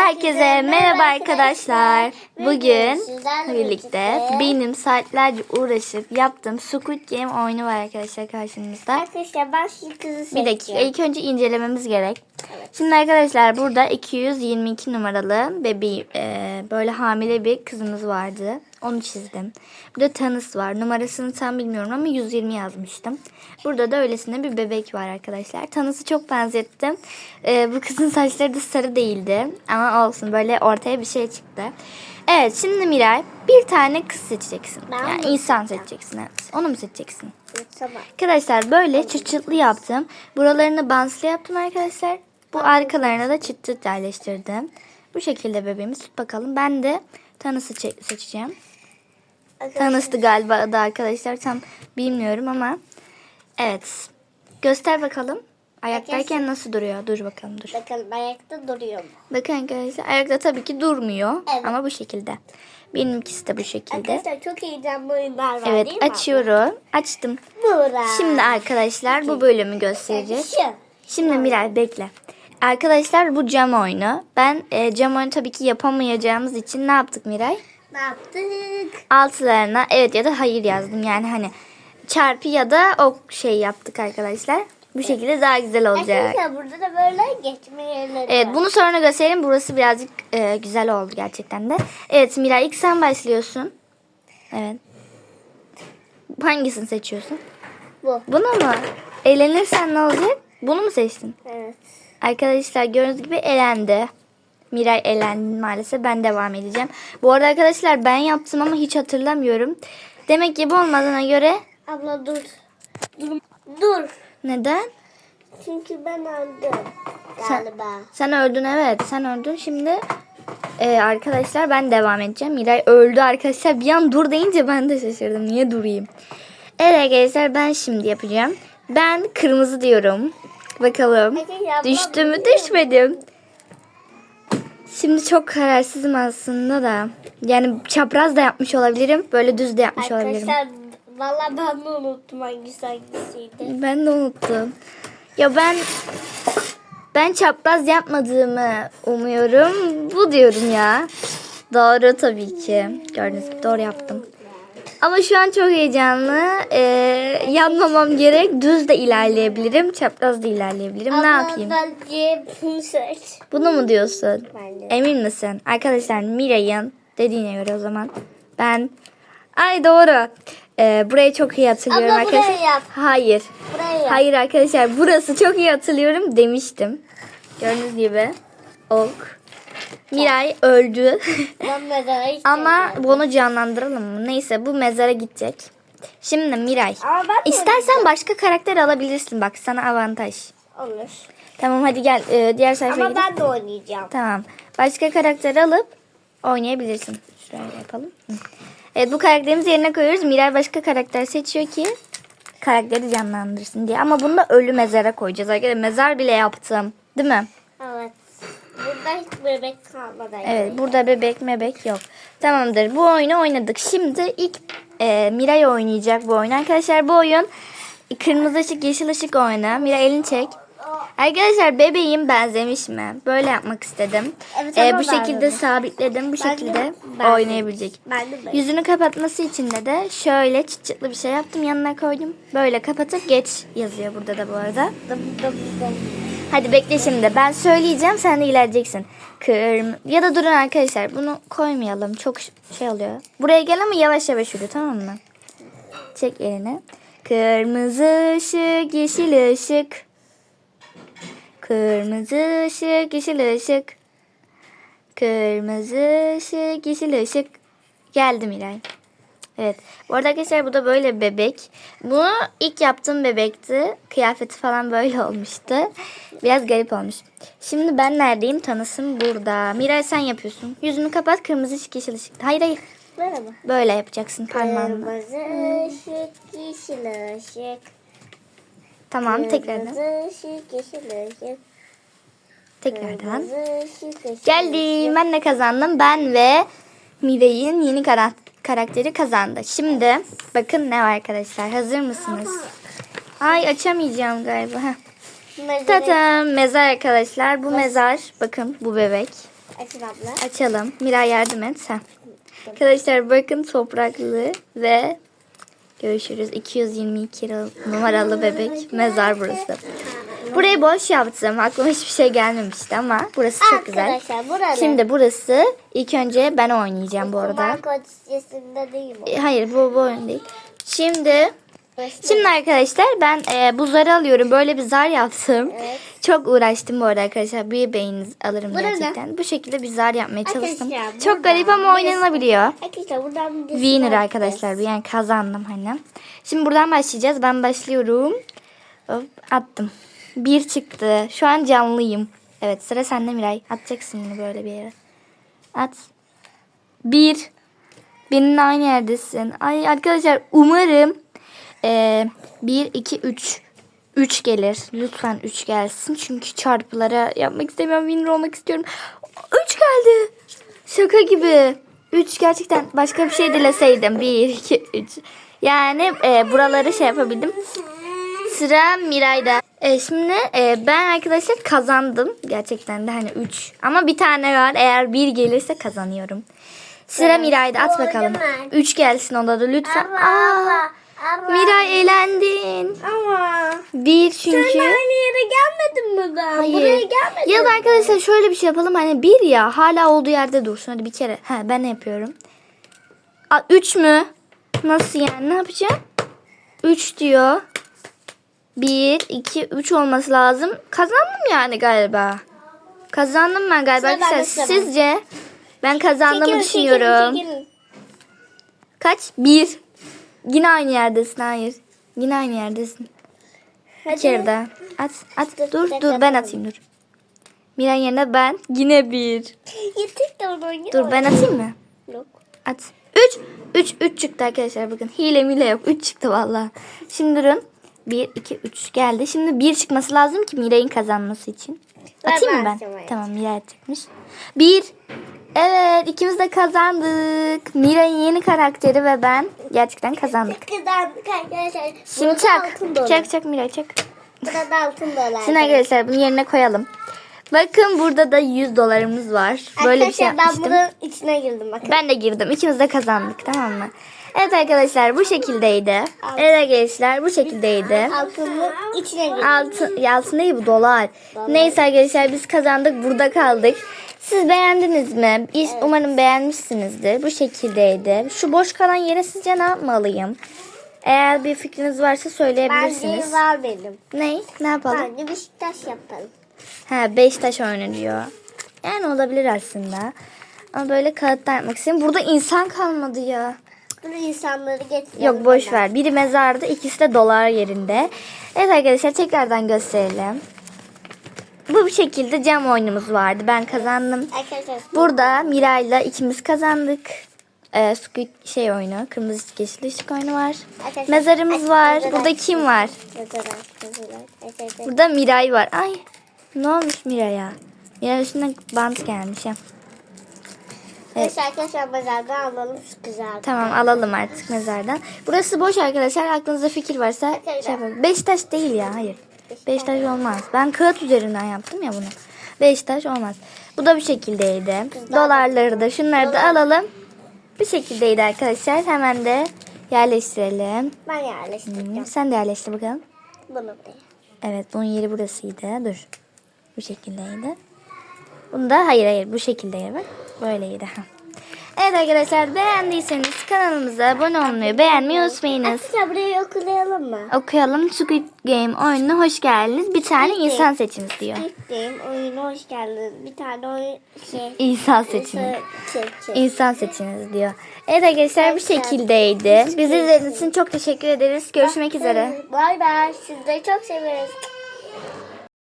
Herkese merhaba arkadaşlar. Bugün birlikte benim saatlerce uğraşıp yaptığım Squid Game oyunu var arkadaşlar karşınızda. Arkadaşlar ben şu kızı Bir dakika ilk önce incelememiz gerek. Şimdi arkadaşlar burada 222 numaralı bebeği e, böyle hamile bir kızımız vardı. Onu çizdim. Burada Tanıs var. Numarasını tam bilmiyorum ama 120 yazmıştım. Burada da öylesine bir bebek var arkadaşlar. Tanıs'ı çok benzettim. E, bu kızın saçları da sarı değildi. Ama olsun böyle ortaya bir şey çıktı. Evet şimdi Miray bir tane kız seçeceksin. Ben yani insan seçeceksin. Evet. Onu mu seçeceksin? Tamam. Arkadaşlar böyle çıt çıtlı yaptım. Buralarını bantlı yaptım arkadaşlar. Bu arkalarına da çıt çıt yerleştirdim. Bu şekilde bebeğimiz tut bakalım. Ben de Tanıs'ı çe- seçeceğim. Tanıs'tı galiba adı arkadaşlar. Tam bilmiyorum ama. Evet. Göster bakalım. Ayaktayken nasıl duruyor? Dur bakalım dur. Bakın ayakta duruyor mu? Bakın arkadaşlar ayakta tabii ki durmuyor. Evet. Ama bu şekilde. Benimkisi de bu şekilde. Arkadaşlar çok heyecanlı oyunlar var Evet değil mi? açıyorum. Açtım. Buğra. Şimdi arkadaşlar bu bölümü göstereceğiz. Şimdi Miray bekle. Arkadaşlar bu cam oyunu. Ben e, cam oyunu tabii ki yapamayacağımız için ne yaptık Miray? Ne yaptık? Altılarına evet ya da hayır yazdım. Yani hani çarpı ya da ok şey yaptık arkadaşlar. Bu şekilde daha güzel olacak. Arkadaşlar burada da böyle geçme yerleri Evet var. bunu sonra göstereyim. Burası birazcık e, güzel oldu gerçekten de. Evet Miray ilk sen başlıyorsun. Evet. Hangisini seçiyorsun? Bu. Bunu mu? Eğlenirsen ne olacak? Bunu mu seçtin? Evet. Arkadaşlar gördüğünüz gibi elendi. Miray elendi maalesef. Ben devam edeceğim. Bu arada arkadaşlar ben yaptım ama hiç hatırlamıyorum. Demek ki bu olmadığına göre Abla dur. Dur. Dur. neden? Çünkü ben öldüm. Sen- Galiba. Sen öldün evet. Sen öldün. Şimdi e, arkadaşlar ben devam edeceğim. Miray öldü arkadaşlar. Bir an dur deyince ben de şaşırdım. Niye durayım? Evet arkadaşlar ben şimdi yapacağım. Ben kırmızı diyorum. Bakalım. Arkadaşlar, Düştüm mü düşmedim. Şimdi çok kararsızım aslında da. Yani çapraz da yapmış olabilirim. Böyle düz de yapmış olabilirim. Arkadaşlar valla ben de unuttum hangisi hangisiydi. Ben de unuttum. Ya ben ben çapraz yapmadığımı umuyorum. Bu diyorum ya. Doğru tabii ki. Gördüğünüz gibi doğru yaptım. Ama şu an çok heyecanlı. Ee, yapmamam gerek. Düz de ilerleyebilirim. Çapraz da ilerleyebilirim. ne yapayım? Bence bunu seç. Bunu mu diyorsun? Bence. Emin misin? Arkadaşlar Miray'ın dediğine göre o zaman ben Ay doğru. Ee, burayı çok iyi hatırlıyorum Abla, buraya arkadaşlar. yap. Hayır. Buraya yap. Hayır arkadaşlar burası çok iyi hatırlıyorum demiştim. Gördüğünüz gibi. Ok. Miray öldü. Ben mezara hiç Ama bunu canlandıralım mı? Neyse bu mezara gidecek. Şimdi Miray. Ama ben de İstersen başka karakter alabilirsin. Bak sana avantaj. Olur. Tamam hadi gel e, diğer sayfaya Ama gidelim. ben de oynayacağım. Tamam. Başka karakter alıp oynayabilirsin. Şuraya yapalım. Hı. Evet bu karakterimizi yerine koyuyoruz. Miray başka karakter seçiyor ki karakteri canlandırsın diye. Ama bunu da ölü mezara koyacağız. Arkadaşlar mezar bile yaptım. Değil mi? Burada hiç bebek kalmadı. Evet burada bebek mebek yok. Tamamdır bu oyunu oynadık. Şimdi ilk e, Miray oynayacak bu oyunu. Arkadaşlar bu oyun kırmızı ışık yeşil ışık oyunu. Miray elini çek. Arkadaşlar bebeğim benzemiş mi? Böyle yapmak istedim. Evet, E, ama bu şekilde benzemiş. sabitledim. Bu Ben de şekilde benzemiş. oynayabilecek. Ben de böyle. Yüzünü kapatması için de de şöyle çıt çıtlı bir şey yaptım. Yanına koydum. Böyle kapatıp geç yazıyor burada da bu arada. Dım dım dım. Hadi bekle şimdi. Ben söyleyeceğim sen de ilerleyeceksin. Kırm ya da durun arkadaşlar. Bunu koymayalım. Çok şey oluyor. Buraya gel ama yavaş yavaş yürü tamam mı? Çek elini. Kırmızı ışık, yeşil ışık. Kırmızı ışık, yeşil ışık. Kırmızı ışık, yeşil ışık. Geldim İlay. Evet. Bu arada arkadaşlar bu da böyle bebek. Bunu ilk yaptığım bebekti. Kıyafeti falan böyle olmuştu. Biraz garip olmuş. Şimdi ben neredeyim? Tanısın burada. Miray sen yapıyorsun. Yüzünü kapat. Kırmızı ışık, yeşil ışık. Hayır hayır. Merhaba. Böyle yapacaksın parmağınla. Kırmızı ışık, yeşil ışık. Tamam tekrardan. Kırmızı ışık, yeşil ışık. Tekrardan. Kırmızı ışık, yeşil Geldim. Ben de kazandım. Ben ve Miray'ın yeni kara- karakteri kazandı. Şimdi bakın ne var arkadaşlar. Hazır mısınız? Ay açamayacağım galiba. Heh. ışık. Tata mezar arkadaşlar. Bu mezar bakın bu bebek. Açın abla. Açalım. Miray yardım et sen. Arkadaşlar bakın topraklı ve görüşürüz. 222 lira- numaralı bebek mezar burası. Burayı boş yaptım. Aklıma hiçbir şey gelmemişti ama burası çok güzel. Arkadaşlar burada. Şimdi burası ilk önce ben oynayacağım bu arada. Değil? E, Hayır bu, bu oyun değil. Şimdi Şimdi arkadaşlar ben e, bu zarı alıyorum. Böyle bir zar yaptım. Evet. Çok uğraştım bu arada arkadaşlar. Bir beğeniniz alırım Burada. gerçekten. Bu şekilde bir zar yapmaya çalıştım. Arkadaşlar, Çok garip ama oynanabiliyor. Arkadaşlar buradan bir Winner arkadaşlar. Yani kazandım hani. Şimdi buradan başlayacağız. Ben başlıyorum. Hop, attım. Bir çıktı. Şu an canlıyım. Evet sıra sende Miray. Atacaksın bunu böyle bir yere. At. Bir. Benimle aynı yerdesin. Ay arkadaşlar umarım eee 1, 2, 3. 3 gelir. Lütfen 3 gelsin. Çünkü çarpılara yapmak istemiyorum. Winner olmak istiyorum. 3 geldi. Şaka gibi. 3 gerçekten başka bir şey dileseydim. 1, 2, 3. Yani e, buraları şey yapabildim. Sıra Miray'da. E, şimdi e, ben arkadaşlar kazandım. Gerçekten de hani 3. Ama bir tane var. Eğer 1 gelirse kazanıyorum. Sıra Miray'da. At bakalım. 3 gelsin onda da lütfen. Aa, Ama. Miray eğlendin. Ama. 1 çünkü. Sen aynı yere gelmedin mi ben? Buraya Hayır. gelmedin Ya da mi? arkadaşlar şöyle bir şey yapalım. Hani bir ya hala olduğu yerde dursun. Hadi bir kere. Ha ben ne yapıyorum? Aa, üç mü? Nasıl yani? Ne yapacağım? Üç diyor. Bir, iki, üç olması lazım. Kazandım yani galiba. Kazandım ben galiba. Sıra bende, Arkadaşlar sıra bende. sizce? Ben kazandığımı Çekilin, düşünüyorum. çekilin, çekilin. Kaç? Bir. Yine aynı yerdesin. Hayır. Yine aynı yerdesin. Bir Hadi. kere daha. At, at. Dur, Dur, dur. Ben atayım dur. Miran yerine ben. Yine bir. Yetik de. Dur ben atayım mı? Yok. At. Üç. Üç, üç çıktı arkadaşlar. Bakın hile mile yok. Üç çıktı valla. Şimdi durun. Bir, iki, üç geldi. Şimdi bir çıkması lazım ki Miray'ın kazanması için. Ben Atayım mı ben? Tamam Miray atacakmış. Bir. Evet ikimiz de kazandık. Miray'ın yeni karakteri ve ben gerçekten kazandık. Kızandık arkadaşlar. Şimdi çak. Çak çak Miray çak. Burada altın dolar. Şimdi arkadaşlar bunu yerine koyalım. Bakın burada da 100 dolarımız var. Böyle bir şey Arkadaşlar ben yapmıştım. bunun içine girdim bakın. Ben de girdim. İkimiz de kazandık tamam mı? Evet arkadaşlar bu şekildeydi. Evet arkadaşlar bu şekildeydi. Altının içine girdim. Altın, altın değil bu dolar. Neyse arkadaşlar biz kazandık burada kaldık. Siz beğendiniz mi? İş- Umarım beğenmişsinizdir. Bu şekildeydi. Şu boş kalan yere sizce ne yapmalıyım? Eğer bir fikriniz varsa söyleyebilirsiniz. Bence var benim. Ne? Ne yapalım? Bence Beşiktaş yapalım. Ha Beşiktaş oyunu diyor. Yani olabilir aslında. Ama böyle kağıttan yapmak istiyorum. Burada insan kalmadı ya. Bunu insanları getirelim. Yok boş ver. Biri mezarda, ikisi de dolar yerinde. Evet arkadaşlar tekrardan gösterelim. Bu bir şekilde cam oyunumuz vardı. Ben kazandım. Arkadaşlar Burada Miray'la ikimiz kazandık. Ee, Squid şey oyunu, kırmızı yeşil ışık oyunu var. Arkadaşlar, Mezarımız var. mezar Burada kim var? Arkadaşlar. Burada Miray var. Ay ne olmuş Miray'a? Miray üstüne bant gelmiş ya. Neyse arkadaşlar mezardan alalım şu güzel. Tamam alalım artık mezardan. Burası boş arkadaşlar. Aklınızda fikir varsa Arkadaşlar. şey yapalım. Beşiktaş değil ya hayır. Beşiktaş olmaz. Ben kağıt üzerinden yaptım ya bunu. Beşiktaş olmaz. Bu da bir şekildeydi. Dolarları da şunları da alalım. Bir şekildeydi arkadaşlar. Hemen de yerleştirelim. Ben yerleştireceğim. Hmm, Sen de yerleştir bakalım. Bunu buraya. Evet bunun yeri burasıydı. Dur. Bu şekildeydi. Bunu da hayır hayır bu şekildeydi bak. Böyleydi. Evet arkadaşlar beğendiyseniz kanalımıza abone olmayı beğenmeyi unutmayınız. Arkadaşlar burayı okulayalım mı? Okuyalım Squid Game oyununa hoş geldiniz. Bir tane Squid insan seçiniz diyor. Gittim oyuna hoş geldiniz. Bir tane oyun şey. İnsan seçiniz. İnsan seçiniz diyor. Evet arkadaşlar bu şekildeydi. Bizi izlediğiniz için çok teşekkür ederiz. Görüşmek üzere. Bay bay. Sizleri çok severiz.